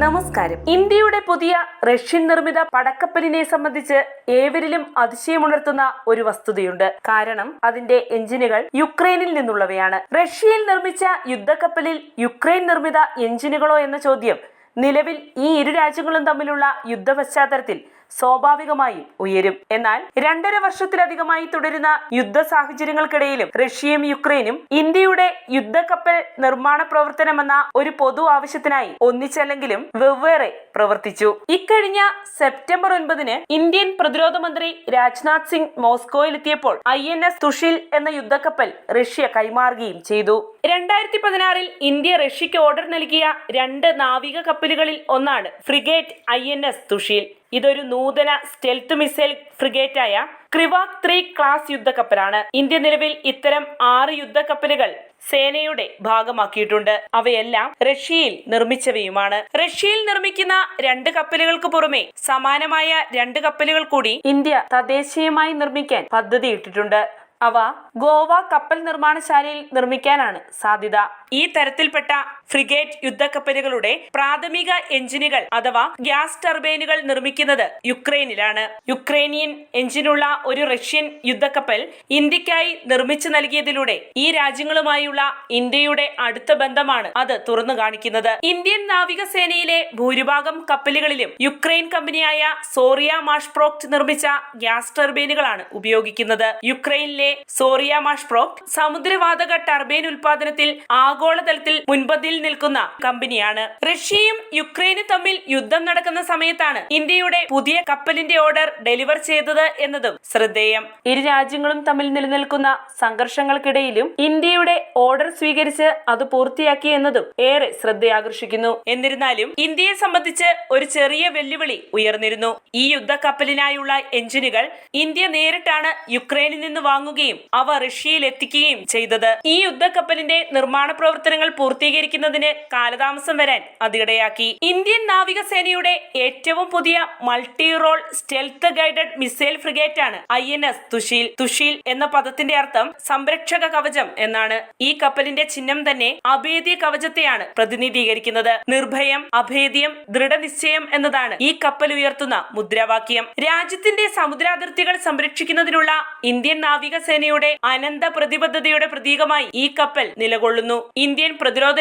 നമസ്കാരം. ഇന്ത്യയുടെ പുതിയ റഷ്യൻ നിർമ്മിത പടക്കപ്പലിനെ സംബന്ധിച്ച് ഏവരിലും അതിശയമുണർത്തുന്ന ഒരു വസ്തുതയുണ്ട്. കാരണം അതിന്റെ എഞ്ചിനുകൾ യുക്രൈനിൽ നിന്നുള്ളവയാണ്. റഷ്യയിൽ നിർമ്മിച്ച യുദ്ധക്കപ്പലിൽ യുക്രൈൻ നിർമ്മിത എഞ്ചിനുകളോ എന്ന ചോദ്യം നിലവിൽ ഈ ഇരു രാജ്യങ്ങളും തമ്മിലുള്ള യുദ്ധ പശ്ചാത്തലത്തിൽ സ്വാഭാവികമായും ഉയരും. എന്നാൽ രണ്ടര വർഷത്തിലധികമായി തുടരുന്ന യുദ്ധ സാഹചര്യങ്ങൾക്കിടയിലും റഷ്യയും യുക്രൈനും ഇന്ത്യയുടെ യുദ്ധക്കപ്പൽ നിർമ്മാണ പ്രവർത്തനമെന്ന ഒരു പൊതു ആവശ്യത്തിനായി ഒന്നിച്ചല്ലെങ്കിലും വെവ്വേറെ പ്രവർത്തിച്ചു. ഇക്കഴിഞ്ഞ സെപ്റ്റംബർ ഒൻപതിന് ഇന്ത്യൻ പ്രതിരോധ മന്ത്രി രാജ്നാഥ് സിംഗ് മോസ്കോയിലെത്തിയപ്പോൾ ഐ എൻ എസ് തുഷിൽ എന്ന യുദ്ധക്കപ്പൽ റഷ്യ കൈമാറുകയും ചെയ്തു. രണ്ടായിരത്തി പതിനാറിൽ ഇന്ത്യ റഷ്യക്ക് ഓർഡർ നൽകിയ രണ്ട് നാവിക കപ്പലുകളിൽ ഒന്നാണ് frigate I N S Tushil. ഇതൊരു നൂതന സ്റ്റെൽത്ത് മിസൈൽ ഫ്രിഗേറ്റായ ക്രിവാക് ത്രീ ക്ലാസ് യുദ്ധക്കപ്പലാണ്. ഇന്ത്യ നിലവിൽ ഇത്തരം ആറ് യുദ്ധക്കപ്പലുകൾ സേനയുടെ ഭാഗമാക്കിയിട്ടുണ്ട്. അവയെല്ലാം റഷ്യയിൽ നിർമ്മിച്ചവയുമാണ്. റഷ്യയിൽ നിർമ്മിക്കുന്ന രണ്ട് കപ്പലുകൾക്ക് പുറമെ സമാനമായ രണ്ട് കപ്പലുകൾ കൂടി ഇന്ത്യ തദ്ദേശീയമായി നിർമ്മിക്കാൻ പദ്ധതിയിട്ടിട്ടുണ്ട്. അവ ഗോവ കപ്പൽ നിർമ്മാണശാലയിൽ നിർമ്മിക്കാനാണ് സാധ്യത. ഈ തരത്തിൽപ്പെട്ട ഫ്രിഗേറ്റ് യുദ്ധക്കപ്പലുകളുടെ പ്രാഥമിക എഞ്ചിനുകൾ അഥവാ ഗ്യാസ് ടർബൈനുകൾ നിർമ്മിക്കുന്നത് യുക്രൈനിലാണ്. യുക്രൈനിയൻ എഞ്ചിനുള്ള ഒരു റഷ്യൻ യുദ്ധക്കപ്പൽ ഇന്ത്യക്കായി നിർമ്മിച്ചു നൽകിയതിലൂടെ ഈ രാജ്യങ്ങളുമായുള്ള ഇന്ത്യയുടെ അടുത്ത ബന്ധമാണ് അത് തുറന്നു കാണിക്കുന്നത്. ഇന്ത്യൻ നാവികസേനയിലെ ഭൂരിഭാഗം കപ്പലുകളിലും യുക്രൈൻ കമ്പനിയായ സോറിയ മാഷ്പ്രോക്ട് നിർമ്മിച്ച ഗ്യാസ് ടർബൈനുകളാണ് ഉപയോഗിക്കുന്നത്. യുക്രൈനിലെ സോറിയ മാഷ്പ്രോക്ട് സമുദ്രവാതക ടർബൈൻ ഉൽപാദനത്തിൽ ആഗോളതലത്തിൽ മുൻപന്തിയിൽ നിൽക്കുന്ന കമ്പനിയാണ്. റഷ്യയും യുക്രൈനും തമ്മിൽ യുദ്ധം നടക്കുന്ന സമയത്താണ് ഇന്ത്യയുടെ പുതിയ കപ്പലിന്റെ ഓർഡർ ഡെലിവർ ചെയ്തത് എന്നതും ശ്രദ്ധേയം. ഇരു രാജ്യങ്ങളും തമ്മിൽ നിലനിൽക്കുന്ന സംഘർഷങ്ങൾക്കിടയിലും ഇന്ത്യയുടെ ഓർഡർ സ്വീകരിച്ച് അത് പൂർത്തിയാക്കി എന്നതും ഏറെ ശ്രദ്ധയാകർഷിക്കുന്നു. എന്നിരുന്നാലും ഇന്ത്യയെ സംബന്ധിച്ച് ഒരു ചെറിയ വെല്ലുവിളി ഉയർന്നിരുന്നു. ഈ യുദ്ധ കപ്പലിനായുള്ള എഞ്ചിനുകൾ ഇന്ത്യ നേരിട്ടാണ് യുക്രൈനിൽ നിന്ന് വാങ്ങുകയും അവ റഷ്യയിൽ എത്തിക്കുകയും ചെയ്തത്. ഈ യുദ്ധ കപ്പലിന്റെ നിർമ്മാണ പ്രവർത്തനങ്ങൾ പൂർത്തീകരിക്കുന്നതിന് കാലതാമസം വരാൻ അതിടയാക്കി ഇന്ത്യൻ നാവികസേനയുടെ ഏറ്റവും പുതിയ multi role stealth guided missile frigate ആണ് I N S Tushil Tushil എന്ന പദത്തിന്റെ അർത്ഥം സംരക്ഷക കവചം എന്നാണ്. ഈ കപ്പലിന്റെ ചിഹ്നം തന്നെ അഭേദ്യ കവചത്തെയാണ് പ്രതിനിധീകരിക്കുന്നത്. നിർഭയം അഭേദ്യം ദൃഢനിശ്ചയം എന്നതാണ് ഈ കപ്പൽ ഉയർത്തുന്ന മുദ്രാവാക്യം. രാജ്യത്തിന്റെ സമുദ്രാതിർത്തികൾ സംരക്ഷിക്കുന്നതിനുള്ള ഇന്ത്യൻ നാവികസേനയുടെ അനന്ത പ്രതിബദ്ധതയുടെ പ്രതീകമായി ഈ കപ്പൽ നിലകൊള്ളുന്നു. ഇന്ത്യൻ പ്രതിരോധ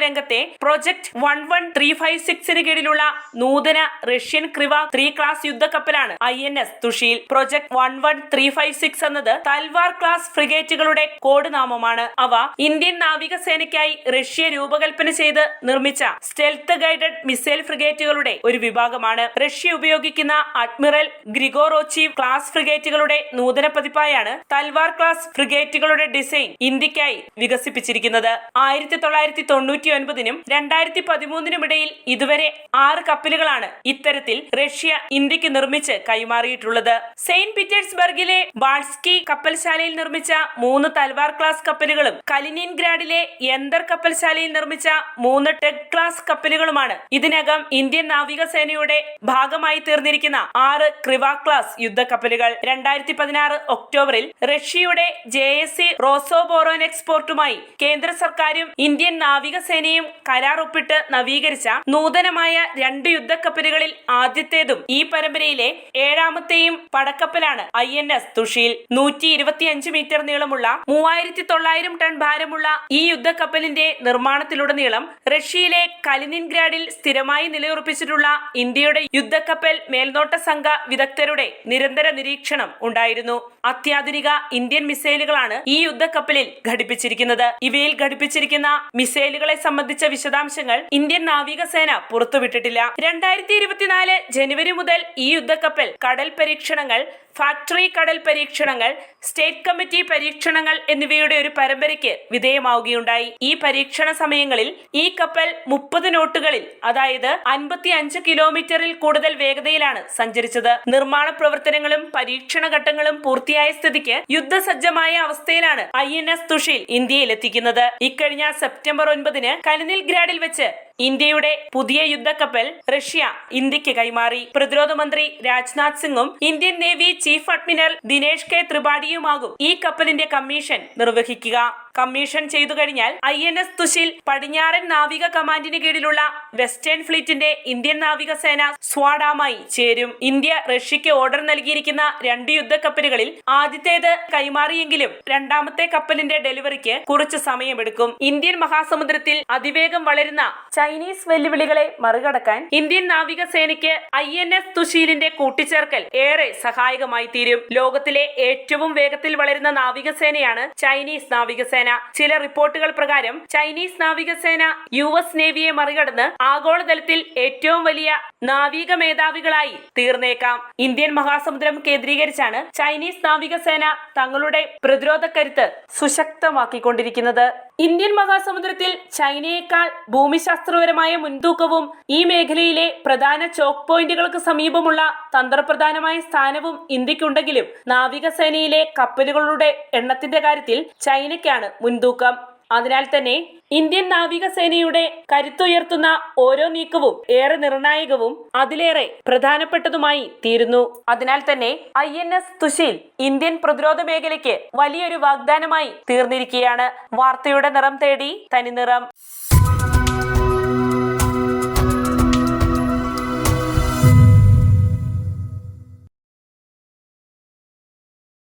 project one one three five സിക്സിന് കീഴിലുള്ള നൂതന Russian Krivak three class യുദ്ധക്കപ്പലാണ് I N S Tushil. Project one one three five six എന്നത് തൽവാർ ക്ലാസ് ഫ്രിഗേറ്റുകളുടെ കോഡ് നാമമാണ്. അവ ഇന്ത്യൻ നാവികസേനയ്ക്കായി റഷ്യ രൂപകൽപ്പന ചെയ്ത് നിർമ്മിച്ച സ്റ്റെൽത്ത് ഗൈഡഡ് മിസൈൽ ഫ്രിഗേറ്റുകളുടെ ഒരു വിഭാഗമാണ്. റഷ്യ ഉപയോഗിക്കുന്ന അഡ്മിറൽ ഗ്രിഗോറോച്ചീവ് ക്ലാസ് ഫ്രിഗേറ്റുകളുടെ നൂതന പതിപ്പായാണ് തൽവാർ ക്ലാസ് ഫ്രിഗേറ്റുകളുടെ ഡിസൈൻ ഇന്ത്യക്കായി വികസിപ്പിച്ചിരിക്കുന്നത്. ആയിരത്തി തൊള്ളായിരത്തി തൊണ്ണൂറ്റി ഒൻപതിനും രണ്ടായിരത്തി പതിമൂന്നിനും ഇടയിൽ ഇതുവരെ ആറ് കപ്പലുകളാണ് ഇത്തരത്തിൽ റഷ്യ ഇന്ത്യയ്ക്ക് നിർമ്മിച്ച് കൈമാറിയിട്ടുള്ളത്. സെയിന്റ് പീറ്റേഴ്സ്ബർഗിലെ ബാൾസ്കി കപ്പൽശാലയിൽ നിർമ്മിച്ച മൂന്ന് തൽവാർ ക്ലാസ് കപ്പലുകളും കലിനിൻഗ്രാഡിലെ യന്തർ കപ്പൽശാലയിൽ നിർമ്മിച്ച മൂന്ന് ടെക് ക്ലാസ് കപ്പലുകളുമാണ് ഇതിനകം ഇന്ത്യൻ നാവികസേനയുടെ ഭാഗമായി തീർന്നിരിക്കുന്ന ആറ് ക്രിവ ക്ലാസ് യുദ്ധക്കപ്പലുകൾ. രണ്ടായിരത്തി പതിനാറ് ഒക്ടോബറിൽ റഷ്യയുടെ ജെ എസ് സി റോസോബോറോൻ എക്സ്പോർട്ടുമായി കേന്ദ്ര സർക്കാരും ഇന്ത്യൻ നാവികസേനയും കരാർ ഒപ്പിട്ട് നവീകരിച്ച നൂതനമായ രണ്ട് യുദ്ധക്കപ്പലുകളിൽ ആദ്യത്തേതും ഈ പരമ്പരയിലെ ഏഴാമത്തെയും പടക്കപ്പലാണ് ഐ എൻ എസ് തുഷീൽ നൂറ്റി ഇരുപത്തിയഞ്ച് മീറ്റർ നീളമുള്ള മൂവായിരത്തി തൊള്ളായിരം ടൺ ഭാരമുള്ള ഈ യുദ്ധക്കപ്പലിന്റെ നിർമ്മാണത്തിലുടനീളം റഷ്യയിലെ കലിനിൻഗ്രാഡിൽ സ്ഥിരമായി നിലയുറപ്പിച്ചിട്ടുള്ള ഇന്ത്യയുടെ യുദ്ധക്കപ്പൽ മേൽനോട്ട സംഘ വിദഗ്ധരുടെ നിരന്തര നിരീക്ഷണം ഉണ്ടായിരുന്നു. അത്യാധുനിക ഇന്ത്യൻ മിസൈലുകളാണ് ഈ യുദ്ധക്കപ്പലിൽ ഘടിപ്പിച്ചിരിക്കുന്നത്. ഇവയിൽ ഘടിപ്പിച്ചിരിക്കുന്ന മിസൈലുകളെ സംബന്ധിച്ച വിശദാംശങ്ങൾ ഇന്ത്യൻ നാവികസേന പുറത്തുവിട്ടിട്ടില്ല. രണ്ടായിരത്തി ഇരുപത്തിനാല് ജനുവരി മുതൽ ഈ യുദ്ധക്കപ്പൽ കടൽ പരീക്ഷണങ്ങൾ ഫാക്ടറി കടൽ പരീക്ഷണങ്ങൾ സ്റ്റേറ്റ് കമ്മിറ്റി പരീക്ഷണങ്ങൾ എന്നിവയുടെ ഒരു പരമ്പരയ്ക്ക് വിധേയമാവുകയുണ്ടായി. ഈ പരീക്ഷണ സമയങ്ങളിൽ ഈ കപ്പൽ മുപ്പത് നോട്ടുകളിൽ അതായത് അൻപത്തി അഞ്ച് കിലോമീറ്ററിൽ കൂടുതൽ വേഗതയിലാണ് സഞ്ചരിച്ചത്. നിർമ്മാണ പ്രവർത്തനങ്ങളും പരീക്ഷണ ഘട്ടങ്ങളും പൂർത്തിയായ സ്ഥിതിക്ക് യുദ്ധസജ്ജമായ അവസ്ഥയിലാണ് ഐ എൻ എസ് തുഷീൽ ഇന്ത്യയിൽ എത്തിക്കുന്നത്. ഇക്കഴിഞ്ഞ സെപ്റ്റംബർ ഒൻപതിന് കലിനിൽ ഗ്രാഡിൽ വെച്ച് ഇന്ത്യയുടെ പുതിയ യുദ്ധക്കപ്പൽ റഷ്യ ഇന്ത്യയ്ക്ക് കൈമാറി. പ്രതിരോധ മന്ത്രി രാജ്നാഥ് സിംഗും Indian navy chief admiral Dinesh K ത്രിപാഠിയുമാകും ഈ കപ്പലിന്റെ കമ്മീഷൻ നിർവഹിക്കുക. കമ്മീഷൻ ചെയ്തു കഴിഞ്ഞാൽ ഐ എൻ എസ് തുശിൽ പടിഞ്ഞാറൻ നാവിക കമാൻഡിന് കീഴിലുള്ള വെസ്റ്റേൺ ഫ്ലീറ്റിന്റെ ഇന്ത്യൻ നാവികസേന സ്വാഡാമായി ചേരും. ഇന്ത്യ റഷ്യയ്ക്ക് ഓർഡർ നൽകിയിരിക്കുന്ന രണ്ട് യുദ്ധക്കപ്പലുകളിൽ ആദ്യത്തേത് കൈമാറിയെങ്കിലും രണ്ടാമത്തെ കപ്പലിന്റെ ഡെലിവറിക്ക് കുറച്ച് സമയമെടുക്കും. ഇന്ത്യൻ മഹാസമുദ്രത്തിൽ അതിവേഗം വളരുന്ന ചൈനീസ് വെല്ലുവിളികളെ മറികടക്കാൻ ഇന്ത്യൻ നാവികസേനയ്ക്ക് ഐ എൻ എസ് തുശീലിന്റെ കൂട്ടിച്ചേർക്കൽ ഏറെ സഹായകമായി തീരും. ലോകത്തിലെ ഏറ്റവും വേഗത്തിൽ വളരുന്ന നാവികസേനയാണ് ചൈനീസ് നാവികസേന. ചില റിപ്പോർട്ടുകൾ പ്രകാരം ചൈനീസ് നാവികസേന യു എസ് നേവിയെ മറികടന്ന് ആഗോളതലത്തിൽ ഏറ്റവും വലിയ നാവിക മേധാവികളായി തീർന്നേക്കാം. ഇന്ത്യൻ മഹാസമുദ്രം കേന്ദ്രീകരിച്ചാണ് ചൈനീസ് നാവികസേന തങ്ങളുടെ പ്രതിരോധ കരുത്ത് സുശക്തമാക്കിക്കൊണ്ടിരിക്കുന്നത്. ഇന്ത്യൻ മഹാസമുദ്രത്തിൽ ചൈനയേക്കാൾ ഭൂമിശാസ്ത്രപരമായ മുൻതൂക്കവും ഈ മേഖലയിലെ പ്രധാന ചോക്ക് പോയിന്റുകൾക്ക് സമീപമുള്ള തന്ത്രപ്രധാനമായ സ്ഥാനവും ഇന്ത്യക്കുണ്ടെങ്കിലും നാവികസേനയിലെ കപ്പലുകളുടെ എണ്ണത്തിന്റെ കാര്യത്തിൽ ചൈനയ്ക്കാണ് മുൻതൂക്കം. അതിനാൽ തന്നെ ഇന്ത്യൻ നാവികസേനയുടെ കരുത്തുയർത്തുന്ന ഓരോ നീക്കവും ഏറെ നിർണായകവും അതിലേറെ പ്രധാനപ്പെട്ടതുമായി തീരുന്നു. അതിനാൽ തന്നെ I N S Tushil Indian പ്രതിരോധ മേഖലയ്ക്ക് വലിയൊരു വാഗ്ദാനമായി തീർന്നിരിക്കുകയാണ്. വാർത്തയുടെ നിറം തേടി തനിനിറം.